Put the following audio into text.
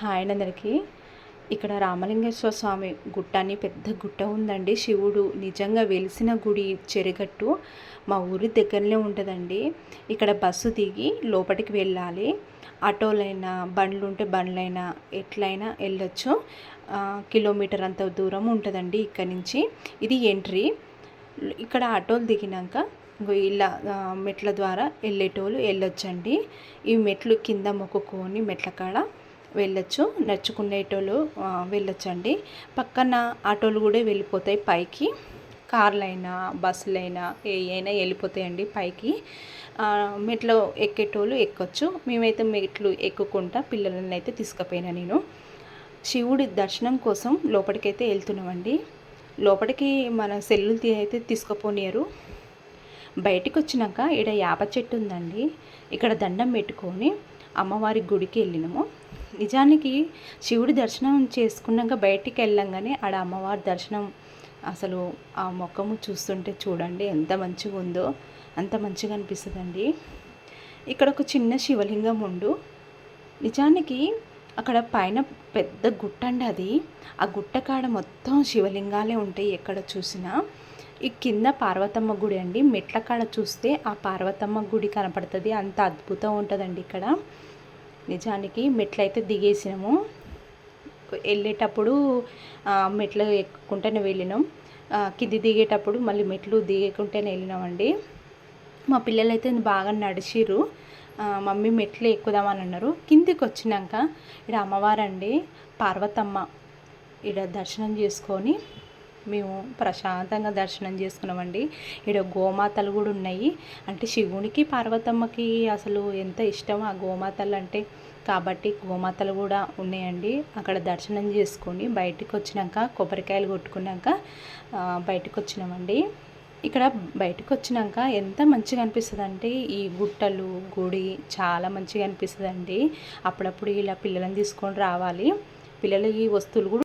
Hi అందరికీ. ఇక్కడ రామలింగేశ్వర స్వామి గుట్ట అని పెద్ద గుట్ట ఉందండి. శివుడు నిజంగా వెలిసిన గుడి చెరుగట్టు మా ఊరి దగ్గరనే ఉంటుందండి. ఇక్కడ బస్సు దిగి లోపలికి వెళ్ళాలి. ఆటోలైనా బండ్లు ఉంటే బండ్లైనా ఎట్లయినా వెళ్ళొచ్చు. కిలోమీటర్ అంత దూరం ఉంటుందండి ఇక్కడ నుంచి. ఇది ఎంట్రీ. ఇక్కడ ఆటోలు దిగినాక ఇలా మెట్ల ద్వారా వెళ్ళేటోళ్ళు వెళ్ళొచ్చండి. ఈ మెట్లు కింద మొక్కుకొని మెట్ల కాడ వెళ్ళొచ్చు. నడుచుకునేటోళ్ళు వెళ్ళొచ్చండి. పక్కన ఆటోలు కూడా వెళ్ళిపోతాయి పైకి. కార్లైనా బస్సులైనా ఏ అయినా వెళ్ళిపోతాయండి పైకి. మెట్లు ఎక్కేటోళ్ళు ఎక్కొచ్చు. మేమైతే మెట్లు ఎక్కుకుంటా పిల్లలని అయితే తీసుకుపోయినా నేను. శివుడి దర్శనం కోసం లోపలికైతే వెళ్తున్నామండి. లోపలికి మన సెల్లు అయితే తీసుకుపోనియరు. బయటికి వచ్చినాక ఇక్కడ యాప చెట్టు ఉందండి. ఇక్కడ దండం పెట్టుకొని అమ్మవారి గుడికి వెళ్ళినాము. నిజానికి శివుడి దర్శనం చేసుకున్నాక బయటికి వెళ్ళంగానే ఆడ అమ్మవారి దర్శనం అసలు ఆ ముఖము చూస్తుంటే చూడండి ఎంత మంచిగా ఉందో అంత మంచిగా అనిపిస్తుందండి. ఇక్కడ ఒక చిన్న శివలింగం ఉండు. నిజానికి అక్కడ పైన పెద్ద గుట్ట అండి అది. ఆ గుట్ట కాడ మొత్తం శివలింగాలే ఉంటాయి ఎక్కడ చూసినా. ఈ కింద పార్వతమ్మ గుడి అండి. మెట్ల కాడ చూస్తే ఆ పార్వతమ్మ గుడి కనపడుతుంది. అంత అద్భుతం ఉంటుందండి ఇక్కడ. నిజానికి మెట్లయితే దిగేసినాము. వెళ్ళేటప్పుడు మెట్లు ఎక్కుకుంటూనే వెళ్ళినాం. కింది దిగేటప్పుడు మళ్ళీ మెట్లు దిగకుంటేనే వెళ్ళినామండి. మా పిల్లలు అయితే బాగా నడిచిర్రు. మమ్మీ మెట్లు ఎక్కుదామని అన్నారు. కిందికి వచ్చినాక ఇక్కడ అమ్మవారండి పార్వతమ్మ ఇక్కడ దర్శనం చేసుకొని మేము ప్రశాంతంగా దర్శనం చేసుకున్నామండి. ఇక్కడ గోమాతలు కూడా ఉన్నాయి. అంటే శివునికి పార్వతమ్మకి అసలు ఎంత ఇష్టం ఆ గోమాతలు అంటే? కాబట్టి గోమాతలు కూడా ఉన్నాయండి. అక్కడ దర్శనం చేసుకొని బయటకు వచ్చినాక కొబ్బరికాయలు కొట్టుకున్నాక బయటకు వచ్చినామండి. ఇక్కడ బయటకు వచ్చినాక ఎంత మంచిగా అనిపిస్తుంది అంటే ఈ గుట్టలు గుడి చాలా మంచిగా అనిపిస్తుంది అండి అప్పుడప్పుడు ఇలా పిల్లలను తీసుకొని రావాలి. పిల్లలు ఈ వస్తువులు కూడా